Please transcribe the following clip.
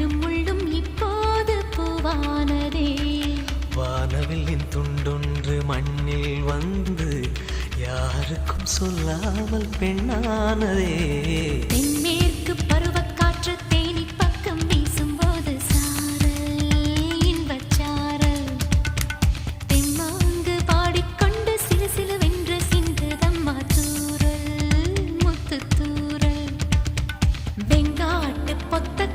எனும் உள்ளும் இப்போது பூவானதே. வானவில் துண்டொன்று மண்ணில் வந்து யாருக்கும் சொல்லாமல் பெண்ணானதே. தென்மேற்கு பருவக்காற்று தேனி பக்கம் வீசும்போது சாரல் இன்பச்சாரல். தெம்மாங்கு பாடிக்கொண்டு சிலு சிலுவென்று சிந்ததம்மா தூரல் முத்து தூரல். வெங்காட்டு பொத்த